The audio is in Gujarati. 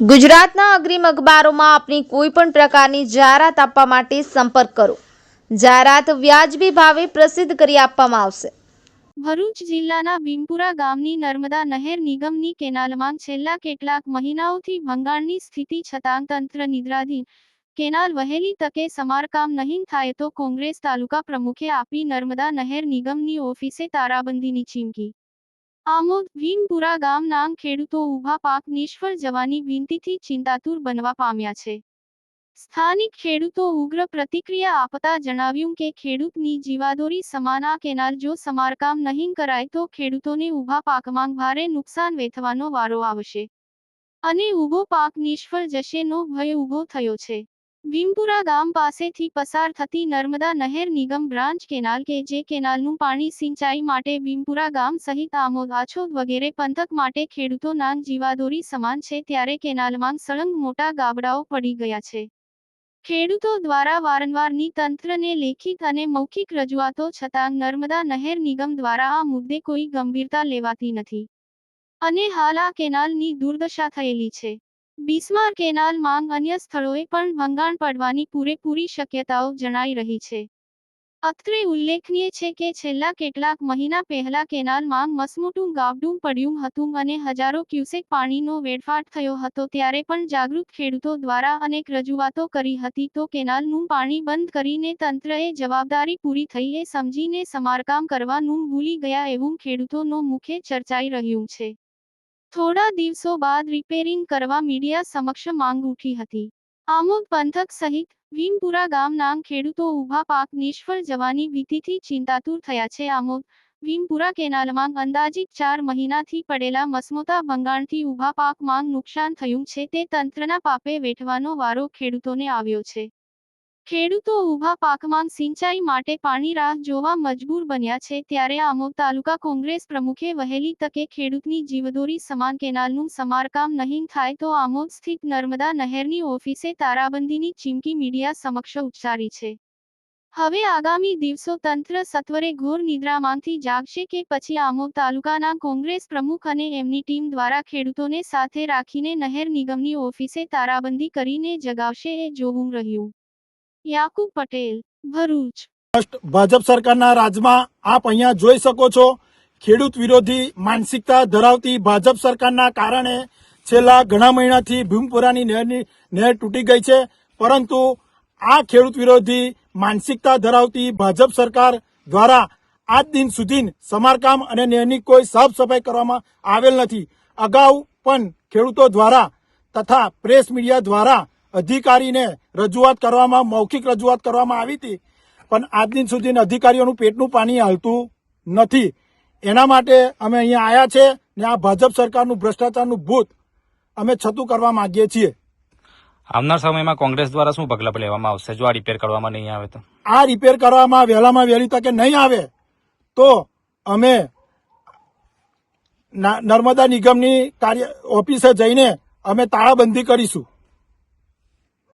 ગુજરાતના અગ્રીમ અખબારોમાં આપની કોઈ પણ પ્રકારની જાહેરાત આપવા માટે સંપર્ક કરો. જાહેરાત વ્યાજબી ભાવે પ્રસિદ્ધ કરી આપવામાં આવશે. ભરૂચ જિલ્લાના ભીમપુરા ગામની નર્મદા નહેર નિગમની કેનાલમાં છેલ્લા કેટલાક મહિનાઓથી ભંગાણની સ્થિતિ છતાં તંત્ર નિદ્રાધીન. કેનાલ વહેલી તકે સમારકામ નહીં થાય તો કોંગ્રેસ તાલુકા પ્રમુખે આપી નર્મદા નહેર નિગમની ઓફિસે તારાબંધીની ચીમકી. આમોદ ભીમપુરા ગામના ખેડૂતો ઊભા પાક નિષ્ફળ જવાની વિનંતીથી ચિંતાતુર બનવા પામ્યા છે. સ્થાનિક ખેડૂતો ઉગ્ર પ્રતિક્રિયા આપતા જણાવ્યું કે ખેડૂતની જીવાદોરી સમાન આ કેનાલ જો સમારકામ નહીં કરાય તો ખેડૂતોને ઊભા પાકમાં ભારે નુકસાન વેઠવાનો વારો આવશે. અને ઊભો પાક નિષ્ફળ જશેનો ભય ઊભો થયો છે. ભીમપુરા ગામ પાસેથી પસાર થતી નર્મદા નહેર નિગમ બ્રાન્ચ કેનાલ કે જે કેનાલનું પાણી સિંચાઈ માટે વિમપુરા ગામ સહિત આમોદ આછોદ વગેરે પંથક માટે ખેડૂતોના જીવાદોરી સમાન છે ત્યારે કેનાલમાં સળંગ મોટા ગાબડાઓ પડી ગયા છે. ખેડૂતો દ્વારા વારંવારની તંત્રને લેખિત અને મૌખિક રજૂઆતો છતાં નર્મદા નહેર નિગમ દ્વારા આ મુદ્દે કોઈ ગંભીરતા લેવાતી નથી. અને હાલ આ કેનાલની દુર્દશા થયેલી છે. બિસ્માર કેનાલ માંગ અન્ય સ્થળોએ પણ ભંગાણ પડવાની પૂરેપૂરી શક્યતાઓ જણાઈ રહી છે. અત્રે ઉલ્લેખનીય છે કે છેલ્લા કેટલાક મહિના પહેલા કેનાલ માંગ મસમોટું ગાબડું પડ્યું હતું અને હજારો ક્યુસેક પાણીનો વેડફાટ થયો હતો ત્યારે પણ જાગૃત ખેડૂતો દ્વારા અનેક રજૂઆતો કરી હતી તો કેનાલનું પાણી બંધ કરીને તંત્રએ જવાબદારી પૂરી થઈ એ સમજીને સમારકામ કરવાનું ભૂલી ગયા એવું ખેડૂતોનો મુખે ચર્ચાઈ રહ્યું છે. થોડા દિવસો બાદ રિપેરિંગ કરવા મીડિયા સમક્ષ માંગ ઉઠી હતી. આમોદ પંથક સહિત ભીમપુરા ગામના ખેડૂતો ઊભા પાક નિષ્ફળ જવાની ભીતિથી ચિંતાતુર થયા છે. આમોદ ભીમપુરા કેનાલમાં અંદાજિત ચાર મહિનાથી પડેલા મસમોતા ભંગાણથી ઊભા પાકમાં નુકસાન થયું છે. તે તંત્રના પાપે વેઠવાનો વારો ખેડૂતોને આવ્યો છે. ખેડૂતો ઊભા પાકમાં સિંચાઈ માટે પાણી રાહ જોવા મજબૂર બન્યા છે ત્યારે આમોદ તાલુકા કોંગ્રેસ પ્રમુખે વહેલી તકે ખેડૂતની જીવદોરી સમાન કેનાલનું સમારકામ નહીં થાય તો આમોદ સ્થિત નર્મદા નહેરની ઓફિસે તારાબંધીની ચીમકી મીડિયા સમક્ષ ઉચ્ચારી છે. હવે આગામી દિવસો તંત્ર સત્વરે ઘોર નિદ્રામાંથી જાગશે કે પછી આમોદ તાલુકાના કોંગ્રેસ પ્રમુખ અને એમની ટીમ દ્વારા ખેડૂતોને સાથે રાખીને નહેર નિગમની ઓફિસે તારાબંધી કરીને જગાવશે એ જોવું રહ્યું. યાકુબ પટેલ, ભરૂચ. ભાજપ સરકારના રાજમાં આપ અહીંયા જોઈ શકો છો, ખેડૂત વિરોધી માનસિકતા ધરાવતી ભાજપ સરકારના કારણે છેલ્લા ઘણા મહિનાથી ભીમપુરાની નહેરની, નહેર તૂટી ગઈ છે. પરંતુ આ ખેડૂત વિરોધી માનસિકતા ધરાવતી ભાજપ સરકાર દ્વારા આજ દિન સુધી સમારકામ અને નહેરની કોઈ સાફ સફાઈ કરવામાં આવેલ નથી. અગાઉ પણ ખેડૂતો દ્વારા તથા પ્રેસ મીડિયા દ્વારા અધિકારીને રજૂઆત કરવામાં મૌખિક રજૂઆત કરવામાં આવી હતી. પણ આજ દિન સુધી અધિકારીઓનું પેટનું પાણી હાલતું નથી. એના માટે અમે અહીંયા આવ્યા છે ને આ ભાજપ સરકારનું ભ્રષ્ટાચારનું ભૂત અમે છતું કરવા માંગીએ છીએ. આવનાર સમયમાં કોંગ્રેસ દ્વારા શું પગલાં લેવામાં આવશે? જો આ રિપેર કરવામાં નહીં આવે તો? આ રિપેર કરવામાં વહેલામાં વહેલી તકે નહીં આવે તો અમે નર્મદા નિગમની કાર્ય ઓફિસે જઈને અમે તાળાબંધી કરીશું.